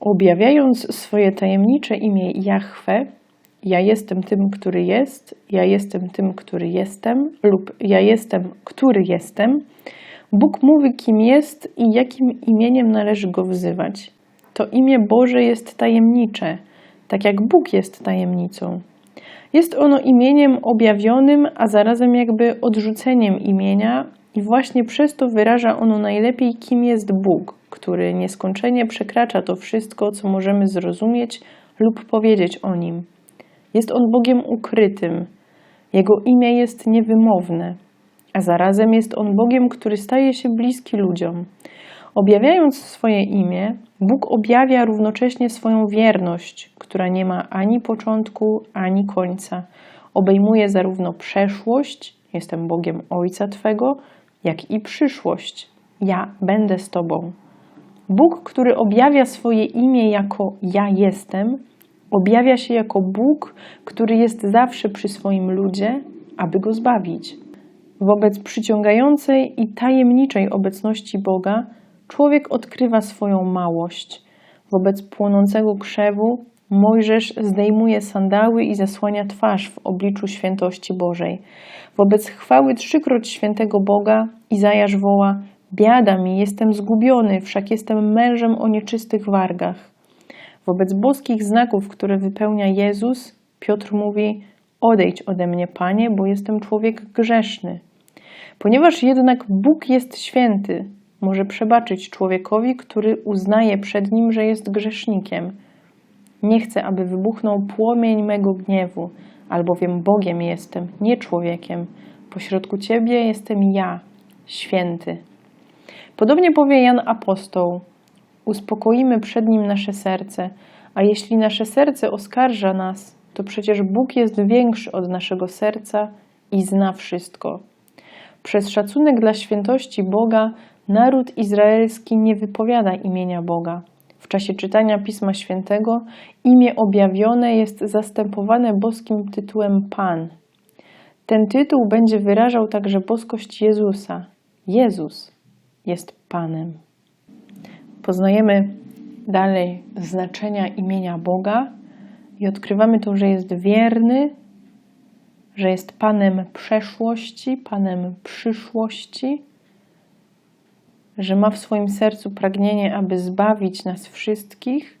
Objawiając swoje tajemnicze imię Jahwe, ja jestem tym, który jest, ja jestem tym, który jestem, lub ja jestem, który jestem, Bóg mówi, kim jest i jakim imieniem należy go wzywać. To imię Boże jest tajemnicze, tak jak Bóg jest tajemnicą. Jest ono imieniem objawionym, a zarazem jakby odrzuceniem imienia, i właśnie przez to wyraża ono najlepiej, kim jest Bóg, który nieskończenie przekracza to wszystko, co możemy zrozumieć lub powiedzieć o nim. Jest on Bogiem ukrytym. Jego imię jest niewymowne, a zarazem jest on Bogiem, który staje się bliski ludziom. Objawiając swoje imię, Bóg objawia równocześnie swoją wierność, która nie ma ani początku, ani końca. Obejmuje zarówno przeszłość, jestem Bogiem Ojca Twego, jak i przyszłość. Ja będę z Tobą. Bóg, który objawia swoje imię jako ja jestem, objawia się jako Bóg, który jest zawsze przy swoim ludzie, aby go zbawić. Wobec przyciągającej i tajemniczej obecności Boga, człowiek odkrywa swoją małość. Wobec płonącego krzewu, Mojżesz zdejmuje sandały i zasłania twarz w obliczu świętości Bożej. Wobec chwały trzykroć świętego Boga, Izajasz woła: Biada mi, jestem zgubiony, wszak jestem mężem o nieczystych wargach. Wobec boskich znaków, które wypełnia Jezus, Piotr mówi: Odejdź ode mnie, Panie, bo jestem człowiek grzeszny. Ponieważ jednak Bóg jest święty, może przebaczyć człowiekowi, który uznaje przed nim, że jest grzesznikiem. Nie chcę, aby wybuchnął płomień mego gniewu, albowiem Bogiem jestem, nie człowiekiem. Pośrodku Ciebie jestem ja, święty. Podobnie powie Jan Apostoł: Uspokoimy przed nim nasze serce, a jeśli nasze serce oskarża nas, to przecież Bóg jest większy od naszego serca i zna wszystko. Przez szacunek dla świętości Boga naród izraelski nie wypowiada imienia Boga. W czasie czytania Pisma Świętego imię objawione jest zastępowane boskim tytułem Pan. Ten tytuł będzie wyrażał także boskość Jezusa. Jezus jest Panem. Poznajemy dalej znaczenia imienia Boga i odkrywamy to, że jest wierny, że jest Panem przeszłości, Panem przyszłości, że ma w swoim sercu pragnienie, aby zbawić nas wszystkich.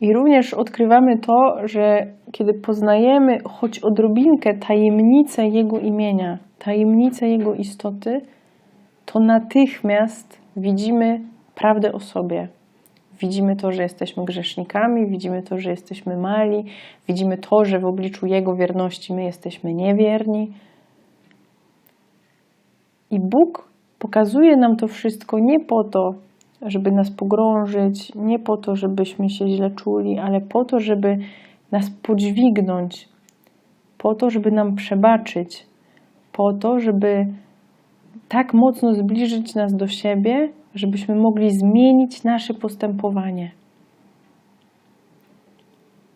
I również odkrywamy to, że kiedy poznajemy choć odrobinkę tajemnicę Jego imienia, tajemnicę Jego istoty, to natychmiast widzimy prawdę o sobie. Widzimy to, że jesteśmy grzesznikami, widzimy to, że jesteśmy mali, widzimy to, że w obliczu Jego wierności my jesteśmy niewierni. I Bóg pokazuje nam to wszystko nie po to, żeby nas pogrążyć, nie po to, żebyśmy się źle czuli, ale po to, żeby nas podźwignąć, po to, żeby nam przebaczyć, po to, żeby tak mocno zbliżyć nas do siebie, żebyśmy mogli zmienić nasze postępowanie.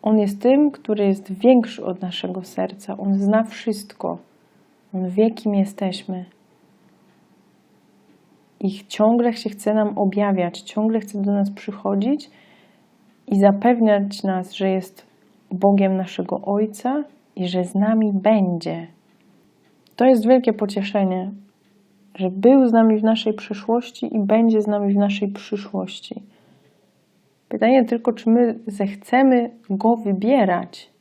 On jest tym, który jest większy od naszego serca. On zna wszystko. On wie, kim jesteśmy. I ciągle się chce nam objawiać, ciągle chce do nas przychodzić i zapewniać nas, że jest Bogiem naszego Ojca i że z nami będzie. To jest wielkie pocieszenie, że był z nami w naszej przeszłości i będzie z nami w naszej przyszłości. Pytanie tylko, czy my zechcemy Go wybierać,